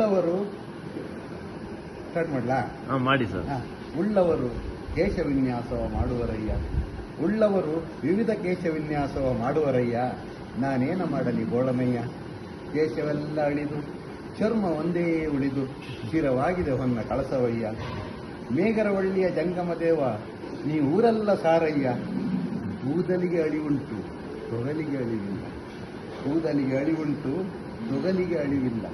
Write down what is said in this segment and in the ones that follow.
ಉಳ್ಳವರು ಸ್ಟಾರ್ಟ್ ಮಾಡ್ಲಾ? ಹಾ ಮಾಡಿ ಸರ್. ಹ. ಉಳ್ಳವರು ಕೇಶ ವಿನ್ಯಾಸ ಮಾಡುವರಯ್ಯ. ಉಳ್ಳವರು ವಿವಿಧ ಕೇಶ ವಿನ್ಯಾಸ ಮಾಡುವರಯ್ಯ. ನಾನೇನ ಮಾಡಲಿ ಗೋಳಮಯ್ಯ ಕೇಶವೆಲ್ಲ ಅಳಿದು ಚರ್ಮ ಒಂದೇ ಉಳಿದು ಚಿರವಾಗಿದೆ ಹೊನ್ನ ಕಳಸವಯ್ಯ. ಮೇಘರವಳ್ಳಿಯ ಜಂಗಮ ದೇವ ನೀ ಊರೆಲ್ಲ ಸಾರಯ್ಯ. ಕೂದಲಿಗೆ ಅಳಿವುಂಟು ತೊಗಲಿಗೆ ಅಳಿವಿಲ್ಲ. ಕೂದಲಿಗೆ ಅಳಿವುಂಟು ತೊಗಲಿಗೆ ಅಳಿವಿಲ್ಲ.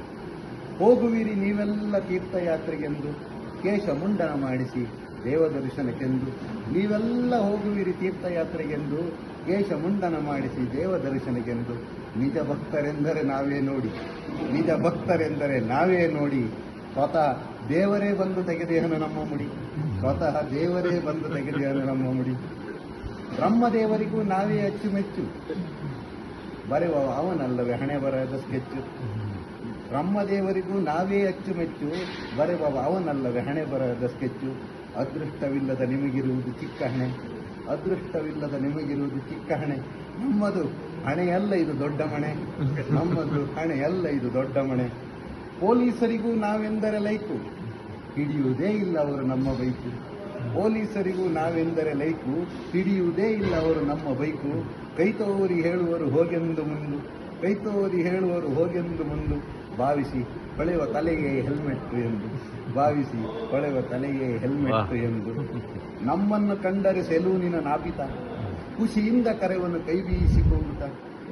ಹೋಗುವಿರಿ ನೀವೆಲ್ಲ ತೀರ್ಥಯಾತ್ರೆಗೆಂದು ಕೇಶ ಮುಂಡನ ಮಾಡಿಸಿ ದೇವ ದರ್ಶನಕ್ಕೆಂದು ನೀವೆಲ್ಲ ಹೋಗುವಿರಿ ತೀರ್ಥಯಾತ್ರೆಗೆಂದು ಕೇಶ ಮುಂಡನ ಮಾಡಿಸಿ ದೇವ ದರ್ಶನಕ್ಕೆಂದು ನಿಜ ಭಕ್ತರೆಂದರೆ ನಾವೇ ನೋಡಿ, ನಿಜ ಭಕ್ತರೆಂದರೆ ನಾವೇ ನೋಡಿ. ಸ್ವತಃ ದೇವರೇ ಬಂದು ತೆಗೆದೇಹನು ನಮ್ಮ ಮುಡಿ? ಸ್ವತಃ ದೇವರೇ ಬಂದು ತೆಗೆದೇಹನು ನಮ್ಮ ಮುಡಿ? ಬ್ರಹ್ಮದೇವರಿಗೂ ನಾವೇ ಅಚ್ಚುಮೆಚ್ಚು. ಬರೆಯುವ ಅವನಲ್ಲವೇ ಹಣೆ ಬರೆಯದ ಸ್ಕೆಚ್ಚು. ಬ್ರಹ್ಮದೇವರಿಗೂ ನಾವೇ ಅಚ್ಚುಮೆಚ್ಚು. ಬರೆಯುವ ಅವನಲ್ಲವೇ ಹಣೆ ಬರದ ಸ್ಕೆಚ್ಚು. ಅದೃಷ್ಟವಿಲ್ಲದ ನಿಮಗಿರುವುದು ಚಿಕ್ಕ ಹಣೆ. ಅದೃಷ್ಟವಿಲ್ಲದ ನಿಮಗಿರುವುದು ಚಿಕ್ಕ ಹಣೆ. ನಮ್ಮದು ಹಣೆಯಲ್ಲ ಇದು ದೊಡ್ಡ ಮಣೆ. ನಮ್ಮದು ಹಣೆಯಲ್ಲ ಇದು ದೊಡ್ಡ ಮಣೆ. ಪೊಲೀಸರಿಗೂ ನಾವೆಂದರೆ ಲೈಕು. ಹಿಡಿಯುವುದೇ ಇಲ್ಲ ಅವರು ನಮ್ಮ ಬೈಕು. ಪೊಲೀಸರಿಗೂ ನಾವೆಂದರೆ ಲೈಕು. ಹಿಡಿಯುವುದೇ ಇಲ್ಲ ಅವರು ನಮ್ಮ ಬೈಕು. ಕೈತೋರಿ ಹೇಳುವರು ಹೋಗೆಂದು ಮುಂದು. ಕೈತೋರಿ ಹೇಳುವರು ಹೋಗೆಂದು ಮುಂದು. ಭಾವಿಸಿ ಹೊಳೆಯುವ ತಲೆಗೆ ಹೆಲ್ಮೆಟ್ ಎಂದು. ಭಾವಿಸಿ ಹೊಳೆಯುವ ತಲೆಗೆ ಹೆಲ್ಮೆಟ್ ಎಂದು. ನಮ್ಮನ್ನು ಕಂಡರೆ ಸೆಲೂನಿನ ನಾಪಿತ. ಖುಷಿಯಿಂದ ಕರೆವನ್ನು ಕೈ ಬೀಸಿಕೊಂಡುತ್ತ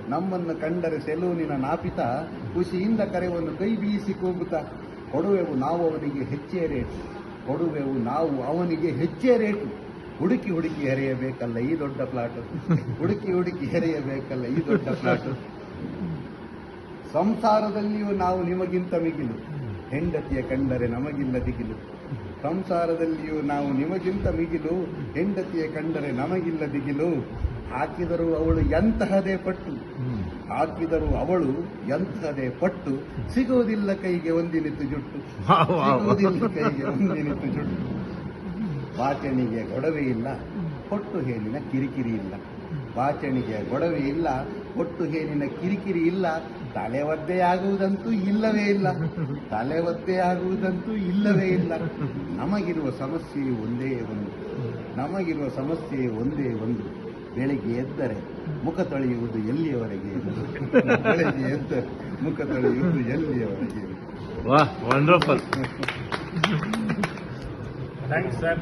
ನಮ್ಮನ್ನು ಕಂಡರೆ ಸೆಲೂನಿನ ನಾಪಿತ. ಖುಷಿಯಿಂದ ಕರೆವನ್ನು ಕೈ ಬೀಸಿಕೊಂಡುತ್ತ ಕೊಡುವೆವು ನಾವು ಅವನಿಗೆ ಹೆಚ್ಚೇ ರೇಟು. ಕೊಡುವೆವು ನಾವು ಅವನಿಗೆ ಹೆಚ್ಚೇ ರೇಟು. ಹುಡುಕಿ ಹುಡುಕಿ ಹೆರೆಯಬೇಕಲ್ಲ ಈ ದೊಡ್ಡ ಪ್ಲಾಟ್ ಹುಡುಕಿ ಹುಡುಕಿ ಹೆರೆಯಬೇಕಲ್ಲ ಈ ದೊಡ್ಡ ಪ್ಲಾಟ್ ಸಂಸಾರದಲ್ಲಿಯೂ ನಾವು ನಿಮಗಿಂತ ಮಿಗಿಲು. ಹೆಂಡತಿಯ ಕಂಡರೆ ನಮಗಿಲ್ಲ ದಿಗಿಲು. ಸಂಸಾರದಲ್ಲಿಯೂ ನಾವು ನಿಮಗಿಂತ ಮಿಗಿಲು. ಹೆಂಡತಿಯ ಕಂಡರೆ ನಮಗಿಲ್ಲ ದಿಗಿಲು. ಹಾಕಿದರೂ ಅವಳು ಎಂತಹದೇ ಪಟ್ಟು. ಹಾಕಿದರೂ ಅವಳು ಎಂತಹದೇ ಪಟ್ಟು. ಸಿಗುವುದಿಲ್ಲ ಕೈಗೆ ಒಂದಿನಿತ್ತು ಜುಟ್ಟು. ಸಿಗುವುದಿಲ್ಲ ಕೈಗೆ ಒಂದಿನಿತು ಜುಟ್ಟು. ಬಾಚಣಿಗೆ ಗೊಡವೆ ಇಲ್ಲ. ಹೊಟ್ಟು ಹೇನಿನ ಕಿರಿಕಿರಿ ಇಲ್ಲ. ಬಾಚಣಿಗೆ ಗೊಡವೆ ಇಲ್ಲ. ಒಟ್ಟು ಹೇನಿನ ಕಿರಿಕಿರಿ ಇಲ್ಲ. ತಲೆ ಒದ್ದೆಯಾಗುವುದಂತೂ ಇಲ್ಲವೇ ಇಲ್ಲ. ತಲೆ ಒದ್ದೆಯಾಗುವುದಂತೂ ಇಲ್ಲವೇ ಇಲ್ಲ. ನಮಗಿರುವ ಸಮಸ್ಯೆ ಒಂದೇ ಒಂದು. ನಮಗಿರುವ ಸಮಸ್ಯೆ ಒಂದೇ ಒಂದು. ಬೆಳಿಗ್ಗೆ ಎದ್ದರೆ ಮುಖ ತೊಳೆಯುವುದು ಎಲ್ಲಿಯವರೆಗೆ? ಬೆಳಿಗ್ಗೆ ಎದ್ದರೆ ಮುಖ ತೊಳೆಯುವುದು ಎಲ್ಲಿಯವರೆಗೆ? ವಾಹ್ ವಂಡರ್ಫುಲ್ ಥ್ಯಾಂಕ್ಸ್ ಸರ್